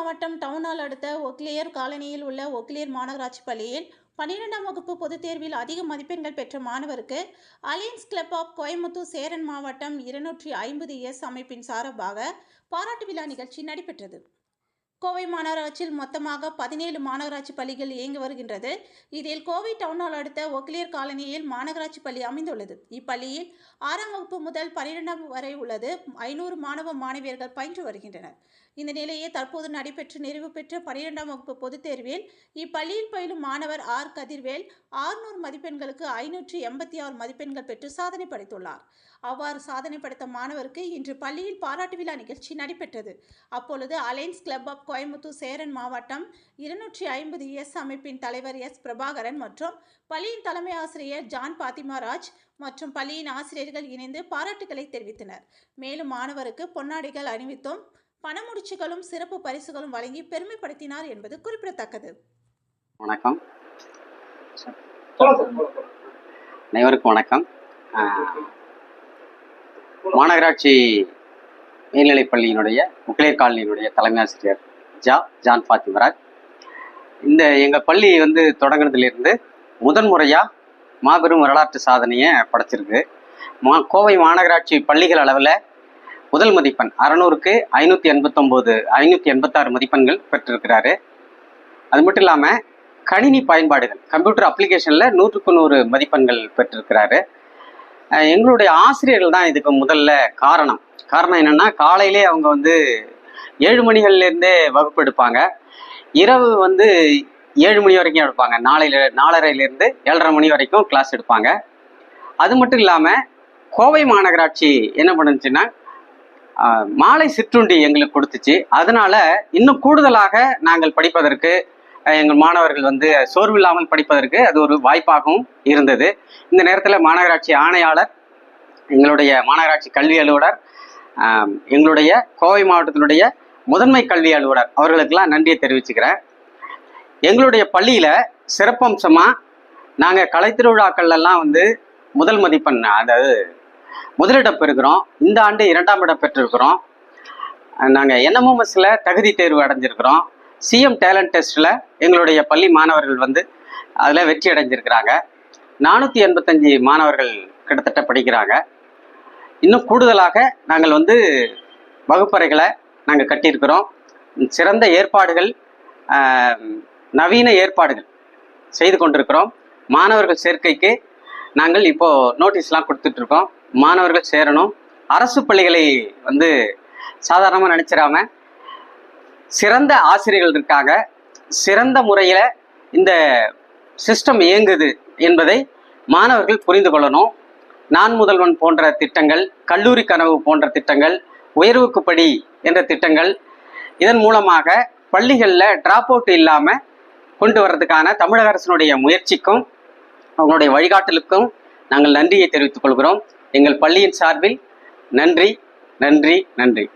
மாவட்டம் டவுனால் அடுத்த ஒக்லியர் காலனியில் உள்ள ஒக்லியர் மாநகராட்சி பள்ளியில் பன்னிரெண்டாம் வகுப்பு பொதுத் தேர்வில் அதிக மதிப்பெண்கள் பெற்ற மாணவருக்கு alliance club of Coimbatore Cheran மாவட்டம் இருநூற்றி ஐம்பது எஸ் அமைப்பின் சார்பாக பாராட்டு விழா நிகழ்ச்சி நடைபெற்றது. கோவை மாநகராட்சியில் மொத்தமாக பதினேழு மாநகராட்சி பள்ளிகள் இயங்கி வருகின்றது. இதில் கோவை டவுனால் அடுத்த ஒக்லியர் காலனியில் மாநகராட்சி பள்ளி அமைந்துள்ளது. இப்பள்ளியில் ஆறாம் வகுப்பு முதல் பன்னிரெண்டாம் வரை உள்ளது. ஐநூறு மாணவ மாணவியர்கள் பயின்று வருகின்றனர். இந்த நிலையே தற்போது நடைபெற்று நிறைவு பெற்ற பன்னிரெண்டாம் வகுப்பு பொதுத் தேர்வில் இப்பள்ளியில் பயிலும் மாணவர் ஆர். கதிர்வேல் ஆறுநூறு மதிப்பெண்களுக்கு ஐநூற்றி எண்பத்தி ஆறு மதிப்பெண்கள் பெற்று சாதனை படைத்துள்ளார். அவ்வாறு சாதனை படைத்த மாணவருக்கு இன்று பள்ளியில் பாராட்டு விழா நிகழ்ச்சி நடைபெற்றது. அப்பொழுது alliance club of Coimbatore Cheran மாவட்டம் இருநூற்றி ஐம்பது எஸ் அமைப்பின் தலைவர் எஸ் பிரபாகரன் மற்றும் பள்ளியின் தலைமை ஆசிரியர் ஜான் பாத்திமா ராஜ் மற்றும் பள்ளியின் ஆசிரியர்கள் இணைந்து பாராட்டுகளை தெரிவித்தனர். மேலும் மாணவருக்கு பொன்னாடிகள் அணிவித்தும் பணமுடிச்சுகளும் சிறப்பு பரிசுகளும் வழங்கி பெருமைப்படுத்தினார் என்பது குறிப்பிடத்தக்கது. வணக்கம். அனைவருக்கும் வணக்கம். மாநகராட்சி மேல்நிலைப் பள்ளியினுடைய முக்கிலேர் காலனியினுடைய தலைமை ஆசிரியர் ஜா ஜான் ஃபாத்திமராஜ் இந்த எங்கள் பள்ளி வந்து தொடங்குனதுலேருந்து முதன்முறையாக மாபெரும் வரலாற்று சாதனையை படைச்சிருக்கு. மா கோவை மாநகராட்சி பள்ளிகள் அளவில் முதல் மதிப்பெண் அறநூறுக்கு ஐநூற்றி எண்பத்தொம்போது ஐநூற்றி எண்பத்தாறு மதிப்பெண்கள் பெற்றிருக்கிறாரு. அது மட்டும் இல்லாமல் கணினி பயன்பாடுகள் கம்ப்யூட்டர் அப்ளிகேஷனில் நூற்றுக்கு நூறு மதிப்பெண்கள் பெற்றிருக்கிறாரு. எங்களுடைய ஆசிரியர்கள் தான் இதுக்கு முதல்ல காரணம். காரணம் என்னென்னா காலையிலே அவங்க வந்து ஏழு மணிகள்லேருந்தே வகுப்பு எடுப்பாங்க. இரவு வந்து ஏழு மணி வரைக்கும் எடுப்பாங்க. நாளையில நாலரைலேருந்து ஏழரை மணி வரைக்கும் கிளாஸ் எடுப்பாங்க. அது மட்டும் இல்லாமல் கோவை மாநகராட்சி என்ன பண்ணுச்சுன்னா மாலை சிற்றுண்டி எங்களுக்கு கொடுத்துச்சு. அதனால இன்னும் கூடுதலாக நாங்கள் படிப்பதற்கு எங்கள் மாணவர்கள் வந்து சோர்வில்லாமல் படிப்பதற்கு அது ஒரு வாய்ப்பாகவும் இருந்தது. இந்த நேரத்தில் மாநகராட்சி ஆணையாளர் எங்களுடைய மாநகராட்சி கல்வி அலுவலர் எங்களுடைய கோவை மாவட்டத்தினுடைய முதன்மை கல்வி அலுவலர். அவர்களுக்கெல்லாம் நன்றியை தெரிவிச்சுக்கிறேன். எங்களுடைய பள்ளியில் சிறப்பம்சமாக நாங்கள் கலைத்திருவிழாக்கள்லாம் வந்து முதல் மதிப்பெண் அதாவது முதலிடம் பெறுகிறோம். இந்த ஆண்டு இரண்டாம் இடம் பெற்றிருக்கிறோம். நாங்கள் என்எம்எம்எஸில் தகுதி தேர்வு அடைஞ்சிருக்கிறோம். சிஎம் டேலண்ட் டெஸ்ட்டில் எங்களுடைய பள்ளி மாணவர்கள் வந்து அதில் வெற்றி அடைஞ்சிருக்கிறாங்க. நானூற்றி எண்பத்தஞ்சு மாணவர்கள் கிட்டத்தட்ட படிக்கிறாங்க. இன்னும் கூடுதலாக நாங்கள் வந்து வகுப்பறைகளை நாங்கள் கட்டியிருக்கிறோம். சிறந்த ஏற்பாடுகள் நவீன ஏற்பாடுகள் செய்து கொண்டிருக்கிறோம். மாணவர்கள் சேர்க்கைக்கு நாங்கள் இப்போது நோட்டீஸ்லாம் கொடுத்துட்ருக்கோம். மாணவர்கள் சேரணும். அரசு பள்ளிகளை வந்து சாதாரணமாக நினச்சிடாம சிறந்த ஆசிரியர்கள் இருக்காங்க சிறந்த முறையில் இந்த சிஸ்டம் இயங்குது என்பதை மாணவர்கள் புரிந்து கொள்ளணும். நான் முதல்வன் போன்ற திட்டங்கள் கல்லூரி கனவு போன்ற திட்டங்கள் உயர்வுக்கு படி என்ற திட்டங்கள் இதன் மூலமாக பள்ளிகளில் டிராப் அவுட் இல்லாமல் கொண்டு வர்றதுக்கான தமிழக அரசினுடைய முயற்சிக்கும் அவங்களுடைய வழிகாட்டலுக்கும் நாங்கள் நன்றியை தெரிவித்துக் கொள்கிறோம். எங்கள் பள்ளியின் சார்பில் நன்றி நன்றி நன்றி.